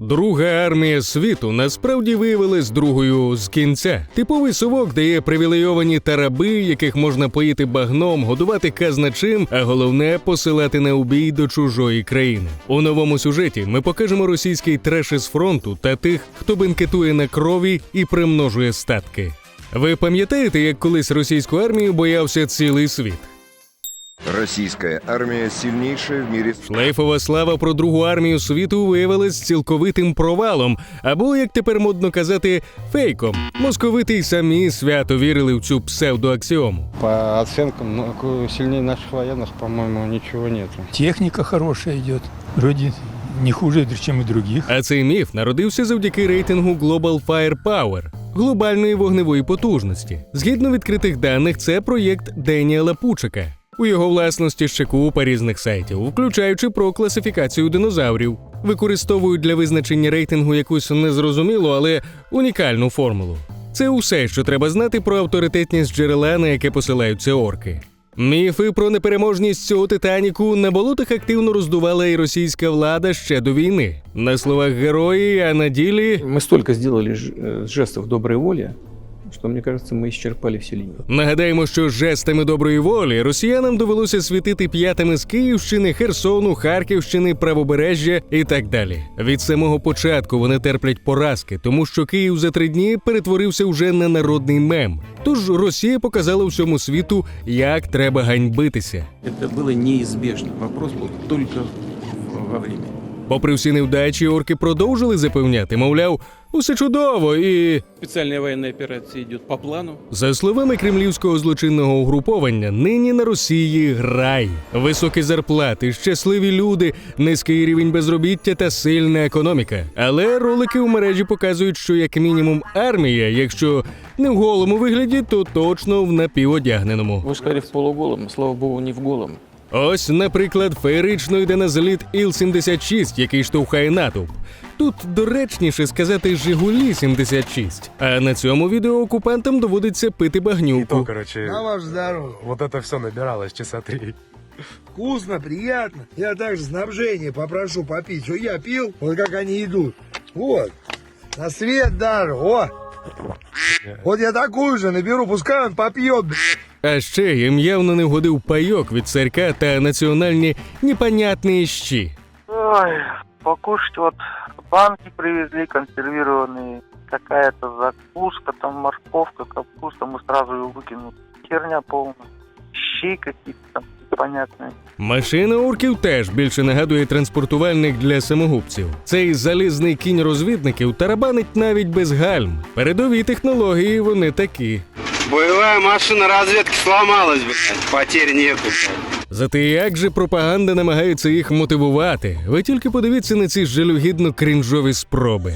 Друга армія світу насправді виявилась другою з кінця. Типовий совок дає привілейовані тараби, яких можна поїти багном, годувати казначим, а головне посилати на убій до чужої країни. У новому сюжеті ми покажемо російський треш із фронту та тих, хто бенкетує на крові і примножує статки. Ви пам'ятаєте, як колись російську армію боявся цілий світ? Российская армия сильнейшая в мире. Шлейфова слава про другу армію світу виявилась цілковитим провалом, або, як тепер модно казати, фейком. Московити й самі свято вірили в цю псевдоаксіому. По оценкам, ну, сильнее наших военных, по-моему, ничего нету. Техника хорошая идет. Вроде не хуже, чем и других. А цей міф народився завдяки рейтингу Global Firepower – глобальної вогневої потужності. Згідно відкритих даних, це проєкт Деніела Пучика. У його власності ще купа різних сайтів, включаючи про класифікацію динозаврів. Використовують для визначення рейтингу якусь незрозумілу, але унікальну формулу. Це усе, що треба знати про авторитетність джерела, на яке посилаються орки. Міфи про непереможність цього титаніку на болотах активно роздувала і російська влада ще до війни. На словах герої, а на ділі Мы столько сделали ж- э, жестов доброй воли, что, мне кажется, мы исчерпали все линии. нагадаємо, що жестами доброї волі росіянам довелося світити п'ятами з Київщини, Херсону, Харківщини, Правобережжя і так далі. Від самого початку вони терплять поразки, тому що Київ за три дні перетворився вже на народний мем. Тож Росія показала всьому світу, як треба ганьбитися. Это было неизбежно. Вопрос был только в- во время. Попри всі невдачі, орки продовжили запевняти, мовляв, усе чудово і. Специальная военная операция идет по плану. За словами кремлівського злочинного угруповання, нині на Росії грай, високі зарплати, щасливі люди, низький рівень безробіття та сильна економіка. Але ролики у мережі показують, що як мінімум армія, якщо не в голому вигляді, то точно в напіводягненому. Вы сказали в полуголом, слава богу, не в голом. Ось, наприклад, феєрично йде на зліт Іл-76, який штовхає натовп. Тут доречніше сказати Жигулі 76. А на цьому відео окупантам доводиться пити И то, багнюку. короче, На ваш здоровье. вот это все набиралось часа три. Вкусно, приятно. Я также снабжение попрошу попить. Что я пил, вот как они идут. Вот. На свет даже. О. Вот я такую же наберу, пускай он попьет. б***ь. А ще їм явно не вгодив пайок від царька та національні непонятні щі. Ой, покушать вот банки привезли консервированные, какая-то закуска, там морковка, капуста, мы сразу ее выкинули. Херня полная. Щи какие-то там. Машина орків теж більше нагадує транспортувальник для самогубців. Цей залізний кінь розвідників тарабанить навіть без гальм. Передові технології вони такі. Боевая машина разведки сломалась, блядь. Потерь нету. Зате як же пропаганда намагається їх мотивувати? Ви тільки подивіться на ці жалюгідно крінжові спроби.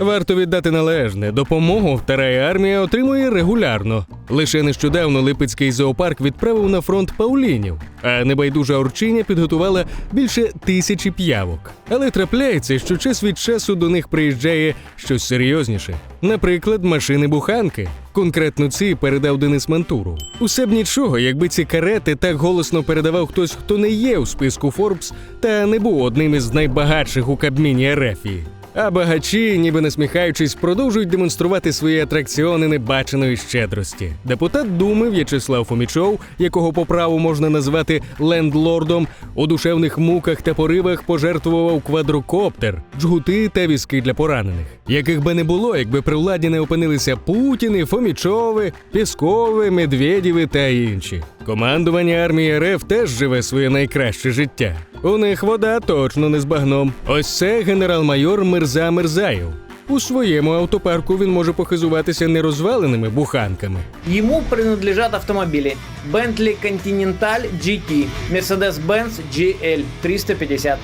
Варто віддати належне. Допомогу вторая армія отримує регулярно. Лише нещодавно Липецький зоопарк відправив на фронт паулінів, а небайдужа орчиня підготувала більше тисячі п'явок. Але трапляється, що час від часу до них приїжджає щось серйозніше. Наприклад, машини буханки. Конкретно ці передав Денис Мантуру. Усе б нічого, якби ці карети так голосно передавав хтось, хто не є у списку Форбс та не був одним із найбагатших у Кабміні Ерефії. А багачі, ніби насміхаючись, продовжують демонструвати свої атракціони небаченої щедрості. Депутат Думи В'ячеслав Фомічов, якого по праву можна назвати лендлордом, у душевних муках та поривах пожертвував квадрокоптер, джгути та візки для поранених. Яких би не було, якби при владі не опинилися Путіни, Фомічови, Піскови, Медведєви та інші. Командування армії РФ теж живе своє найкраще життя. У них вода точно не з багном. Ось це генерал-майор Мирза Мирзаєв. У своєму автопарку він може похизуватися не розваленими буханками. Ему принадлежат автомобили Bentley Continental GT, Mercedes-Benz GL 350,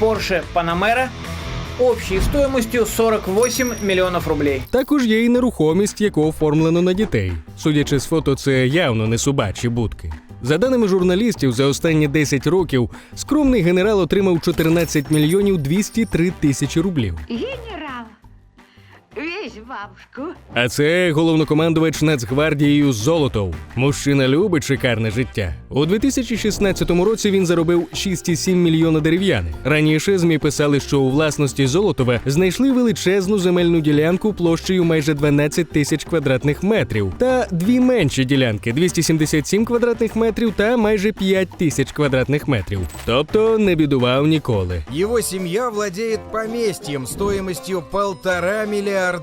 Porsche Panamera общей стоимостью 48 миллионов рублей. Також є і нерухомість, яку оформлено на дітей. Судячи з фото, це явно не собачі будки. За даними журналістів, за останні 10 років скромний генерал отримав 14 мільйонів 203 тисячі рублів. Генерал, весь бабушку. А це головнокомандувач Нацгвардією Золотов. Мужчина любить шикарне життя. У 2016 році він заробив 6,7 мільйона дерев'яни. Раніше змі писали, що у власності Золотова знайшли величезну земельну ділянку площею майже 12 тисяч квадратних метрів та дві менші ділянки 277 квадратних метрів та майже 5 тисяч квадратних метрів. Тобто не бідував ніколи. Его семья владеет поместьем стоимостью полтора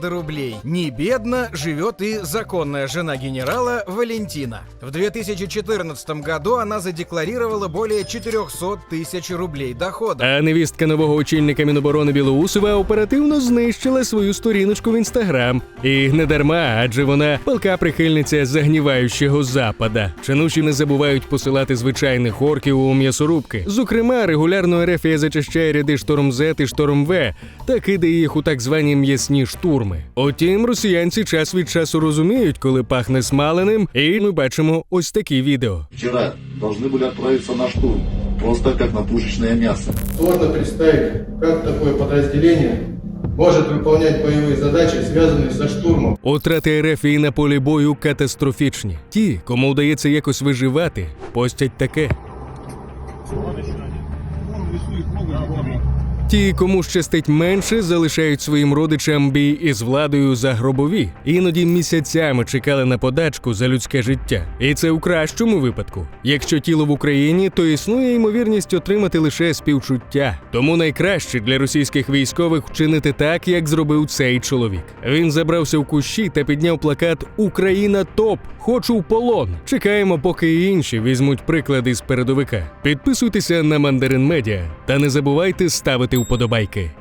миллиарда рублей. Не бедно живет и законная жена генерала Валентина. В 2014 году она задекларировала более 400 тысяч рублей дохода. А невістка нового очільника Міноборони Білоусова оперативно знищила свою сторіночку в інстаграм. І не дарма, адже вона палка прихильниця загніваючого запада. Чинуші не забувають посилати звичайних орків у м'ясорубки. Зокрема, регулярно Ерефія зачищає ряди шторм З і шторм В та кидає їх у так звані м'ясні штурми Утім, росіянці час від часу розуміють, коли пахне смаленим, і ми бачимо ось такі відео. Вчера должны были отправиться на штурм, просто как на пушечное мясо. Сложно представить, как такое подразделение может выполнять боевые задачи, связанные со штурмом. Утрати Ерефії на полі бою катастрофічні. Ті, кому вдається якось виживати, постять таке. Ті, кому щастить менше, залишають своїм родичам бій із владою за гробові. Іноді місяцями чекали на подачку за людське життя. І це у кращому випадку. Якщо тіло в Україні, то існує ймовірність отримати лише співчуття. Тому найкраще для російських військових вчинити так, як зробив цей чоловік. Він забрався в кущі та підняв плакат Україна топ! Хочу в полон. Чекаємо, поки інші візьмуть приклади з передовика. Підписуйтеся на Мандарин Медіа та не забувайте ставити вподобайки.